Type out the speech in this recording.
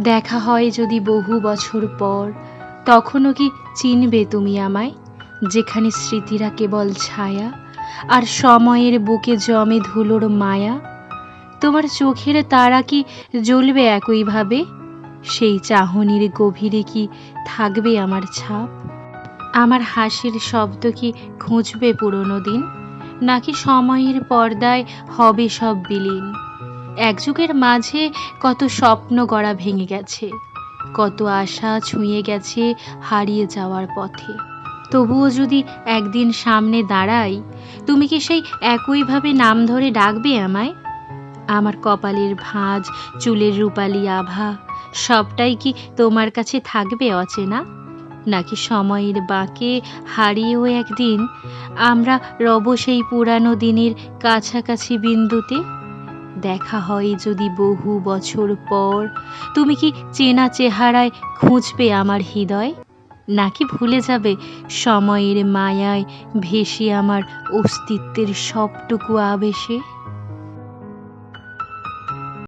দেখা হয় যদি বহু বছর পর। তখনও কি চিনবে তুমি আমায়? যেখানে স্মৃতিরা কেবল ছায়া, আর সময়ের বুকে জমে ধুলোর মায়া। তোমার চোখের তারা কি জ্বলবে একইভাবে? সেই চাহনির গভীরে কি থাকবে আমার ছাপ? আমার হাসির শব্দ কি খুঁজবে পুরনো দিন? নাকি সময়ের পর্দায় হবে সব বিলীন? একযুগের মাঝে কত স্বপ্ন গড়া ভেঙে গেছে, কত আশা ছুঁয়ে গেছে হারিয়ে যাওয়ার পথে। তবুও যদি একদিন সামনে দাঁড়াই, তুমি কি সেই একইভাবে নাম ধরে ডাকবে আমায়? আমার কপালের ভাঁজ, চুলের রূপালি আভা, সবটাই কি তোমার কাছে থাকবে অচেনা? নাকি সময়ের বাঁকে হারিয়েও একদিন আমরা রব সেই পুরানো দিনের কাছাকাছি বিন্দুতে? দেখা হয় যদি বহু বছর পর। তুমি কি চেনা চেহারায় খুঁজবে আমার হৃদয়? নাকি ভুলে যাবে সময়ের মায়ায় ভেসে আমার অস্তিত্বের সবটুকু আবেশে?